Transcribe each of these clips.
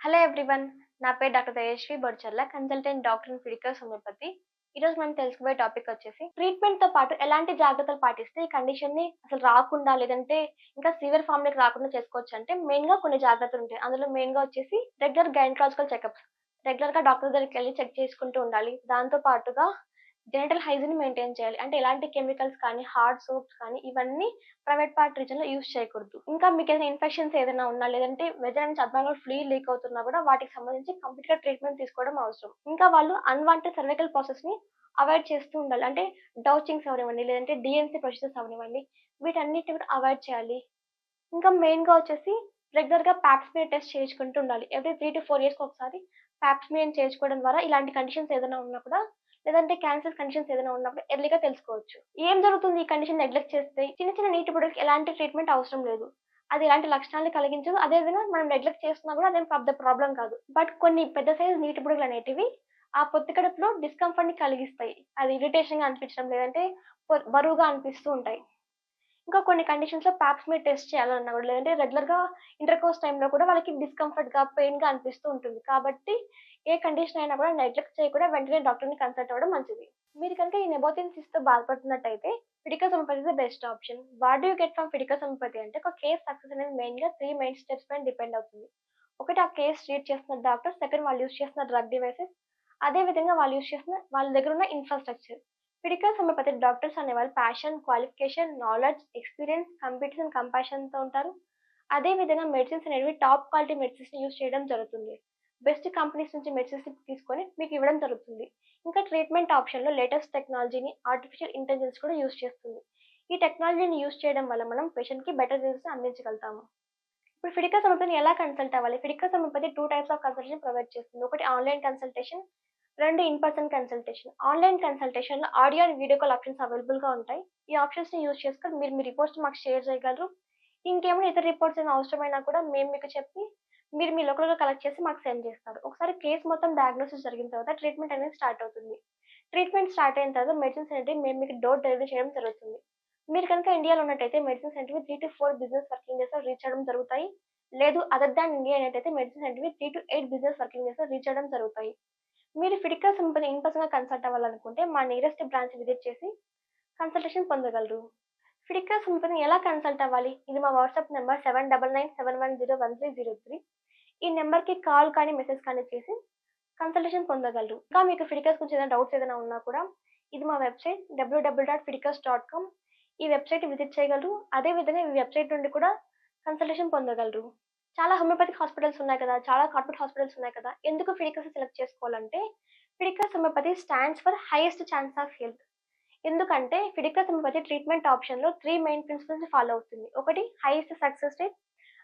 Hello everyone నా పేరు doctor Tejaswi Bodcharla consultant doctor in physical homeopathy ఈరోజు మనం తెలుసుకోబోయే టాపిక్ వచ్చేసి ట్రీట్మెంట్తో పాటు ఎలాంటి జాగ్రత్తలు పాటిస్తే ఈ కండిషన్ని అసలు రాకుండా లేదంటే ఇంకా సివియర్ ఫామ్ లకి రాకుండా చేసుకోవచ్చు అంటే మెయిన్గా కొన్ని జాగ్రత్తలు ఉంటాయి. అందులో మెయిన్గా వచ్చేసి రెగ్యులర్ గైనకాలజికల్ చెకప్స్ రెగ్యులర్గా డాక్టర్ దగ్గరికి వెళ్ళి చెక్ చేసుకుంటూ ఉండాలి. దాంతో పాటుగా జెనటల్ హైజీన్ మెయింటైన్ చేయాలి. అంటే ఎలాంటి కెమికల్స్ కానీ హార్డ్ సోప్స్ కానీ ఇవన్నీ ప్రైవేట్ పార్ట్ రీజన్లో యూస్ చేయకూడదు. ఇంకా మీకు ఏదైనా ఇన్ఫెక్షన్స్ ఏదైనా ఉన్నా లేదంటే వెదర్ నుంచి అబ్బాయిలో ఫ్లూ లీక్ అవుతున్నా కూడా వాటికి సంబంధించి కంప్లీట్గా ట్రీట్మెంట్ తీసుకోవడం అవసరం. ఇంకా వాళ్ళు అన్వాంటెడ్ సర్వైకల్ ప్రాసెస్ని అవాయిడ్ చేస్తూ ఉండాలి. అంటే డౌచింగ్స్ అవనివ్వండి లేదంటే డిఎన్సీ ప్రొసెసెస్ అవనివ్వండి వీటన్నిటిని కూడా అవాయిడ్ చేయాలి. ఇంకా మెయిన్గా వచ్చేసి రెగ్యులర్గా ప్యాప్స్మియర్ టెస్ట్ చేయించుకుంటూ ఉండాలి. Every three to four years ఒకసారి ప్యాప్స్మియర్ చేయించుకోవడం ద్వారా ఇలాంటి కండిషన్స్ ఏదైనా ఉన్నా కూడా లేదంటే క్యాన్సర్ కండిషన్స్ ఏదైనా ఉన్నప్పుడు ఎర్లీగా తెలుసుకోవచ్చు. ఏం జరుగుతుంది? ఈ కండిషన్ నెగ్లెక్ట్ చేస్తే చిన్న చిన్న నీటి పొడుగుకి ఎలాంటి ట్రీట్మెంట్ అవసరం లేదు. అది ఎలాంటి లక్షణాలు కలిగించదు. అదేవిధంగా మనం నెగ్లెక్ట్ చేస్తున్నా కూడా అదేం పెద్ద ప్రాబ్లం కాదు. బట్ కొన్ని పెద్ద సైజు నీటి పొడుగులు అనేటివి ఆ పొత్తి కడుపులో డిస్కంఫర్ట్ని కలిగిస్తాయి. అది ఇరిటేషన్గా అనిపించడం లేదంటే బరువుగా అనిపిస్తూ ఉంటాయి. ఇంకా కొన్ని కండిషన్స్లో మీరు టెస్ట్ చేయాలన్నా కూడా లేదంటే రెగ్యులర్గా ఇంటర్ కోర్స్ టైంలో కూడా వాళ్ళకి డిస్కంఫర్ట్గా పెయిన్గా అనిపిస్తూ ఉంటుంది. కాబట్టి ఏ కండిషన్ అయినా కూడా నెగ్లెక్ట్ చేయకుండా వెంటనే డాక్టర్ని కన్సల్ట్ అవ్వడం మంచిది. మీరు కనుక ఈ నెబోథిన్సిస్తో బాధపడుతున్నట్టయితే Fiticus homeopathy the best option what you get from Fiticus homeopathy అంటే ఒక కేస్ సక్సెస్ అనేది మెయిన్గా త్రీ మెయిన్ స్టెప్స్ పైన డిపెండ్ అవుతుంది. ఒకటి ఆ కేస్ ట్రీట్ చేస్తున్న డాక్టర్ సెకండ్ వాళ్ళు యూస్ చేస్తున్న డ్రగ్ డివైసెస్ అదే విధంగా వాళ్ళు యూస్ చేస్తున్న వాళ్ళ దగ్గర ఉన్న ఇన్ఫ్రాస్ట్రక్చర్ ఫిడికల్ హోమియోపతి డాక్టర్స్ అనే వాళ్ళు passion qualification knowledge experience competition and ఉంటారు. అదే విధంగా మెడిసిన్స్ అనేవి టాప్ క్వాలిటీ మెడిసిన్స్ యూస్ చేయడం జరుగుతుంది. బెస్ట్ కంపెనీస్ నుంచి మెడిసిన్స్ తీసుకొని మీకు ఇవ్వడం జరుగుతుంది. ఇంకా ట్రీట్మెంట్ ఆప్షన్లో లేటెస్ట్ టెక్నాలజీని ఆర్టిఫిషియల్ ఇంటెలిజెన్స్ కూడా యూస్ చేస్తుంది. ఈ టెక్నాలజీని యూస్ చేయడం వల్ల మనం పేషెంట్కి బెటర్ రిజల్ట్స్ అందించగలుగుతాము. ఇప్పుడు ఫిడికల్ సమర్పతిని ఎలా కన్సల్ట్ అవ్వాలి? ఫిడికల్ సమర్పతి two types of consultation provide చేస్తుంది. ఒకటి ఆన్లైన్ కన్సల్టేషన్ రెండు in person consultation online కన్సల్టేషన్లో audio and video call options అవైలబుల్గా ఉంటాయి. ఈ ఆప్షన్స్ని యూజ్ చేసుకొని మీరు మీ రిపోర్ట్స్ మాకు షేర్ చేయగలరు. ఇంకేమైనా ఇతర రిపోర్ట్స్ ఏమైనా అవసరమైనా కూడా మేము మీకు చెప్పి మీరు మీ లోకల్గా కలెక్ట్ చేసి మాకు సెండ్ చేస్తారు. ఒకసారి కేసు మొత్తం డయాగ్నోసిస్ జరిగిన తర్వాత ట్రీట్మెంట్ అనేది స్టార్ట్ అవుతుంది. ట్రీట్మెంట్ స్టార్ట్ అయిన తర్వాత మెడిసిన్స్ అనేది మేము మీకు డోర్ డెలివరీ చేయడం జరుగుతుంది. మీరు కనుక ఇండియాలో ఉన్నట్టయితే మెడిసిన్స్ అనేవి three to four business working days reach అవ్వడం జరుగుతాయి. లేదు అదర్ దాన్ ఇండియా అనేటైతే మెడిసిన్స్ అనేవి three to eight business working days reach అవ్వడం జరుగుతాయి. మీరు ఫిడికల్ సంపద ఇన్ పర్సన్గా కన్సల్ట్ అవ్వాలనుకుంటే మా నియరెస్ట్ బ్రాంచ్ విజిట్ చేసి కన్సల్టేషన్ పొందగలరు. ఫిడికల్ సంపదని ఎలా కన్సల్ట్ అవ్వాలి? ఇది మా WhatsApp number seven double nine seven one zero one three zero three ఈ నెంబర్కి కాల్ కానీ మెసేజ్ కానీ చేసి కన్సల్టేషన్ పొందగలరు. ఇంకా మీకు ఫిడికల్స్ గురించి ఏదైనా డౌట్స్ ఏదైనా ఉన్నా కూడా ఇది మా website WW dot Fiticus dot com ఈ వెబ్సైట్ విజిట్ చేయగలరు. అదే విధంగా ఈ వెబ్సైట్ నుండి కూడా కన్సల్టేషన్ పొందగలరు. చాలా హోమియోపతిక్ హాస్పిటల్స్ ఉన్నాయి కదా చాలా కార్పొరేట్ హాస్పిటల్స్ ఉన్నాయి కదా ఎందుకు ఫిడికస్ సెలెక్ట్ చేసుకోవాలంటే Fiticus homeopathy stands for highest chance of health ఎందుకంటే ఫిడికస్ హోమియోపతి ట్రీట్మెంట్ ఆప్షన్లో త్రీ మెయిన్ ప్రిన్సిపల్స్ ఫాలో అవుతుంది. ఒకటి హైయెస్ట్ సక్సెస్ రేట్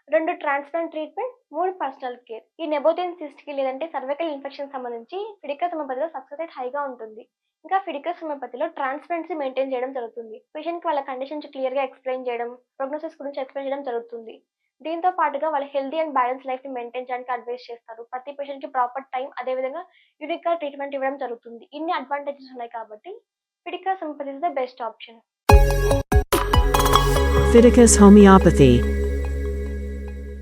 రెండు ట్రాన్స్ప్లాంట్ ట్రీట్మెంట్ మూడు పర్సనల్ కేర్ ఈ నెబోటియన్ సిస్ట్కి లేదంటే సర్వైకల్ ఇన్ఫెక్షన్ సంబంధించి ఫిడికస్ హోమియోపతిలో సక్సెస్ రేట్ హైగా ఉంటుంది. ఇంకా ఫిడికస్ హోమియోపతిలో ట్రాన్స్పరెన్సీ మెయింటైన్ చేయడం జరుగుతుంది. పేషెంట్కి వాళ్ళ కండిషన్స్ క్లియర్గా ఎక్స్ప్లెయిన్ చేయడం ప్రోగ్నోసిస్ గురించి ఎక్స్ప్లెయిన్ చేయడం జరుగుతుంది. దీంతో పాటుగా వాళ్ళ హెల్తీ అండ్ బ్యాలెన్స్ లైఫ్ని మెయింటైన్ చేయడానికి అడ్వైస్ చేస్తారు. ప్రతి పేషెంట్కి ప్రాపర్ టైం అదే విధంగా యూనిక్గా ట్రీట్మెంట్ ఇవ్వడం జరుగుతుంది. ఇన్ని అడ్వాంటేజెస్ ఉన్నాయి కాబట్టి Fiticus homeopathy is the best option Fiticus Homeopathy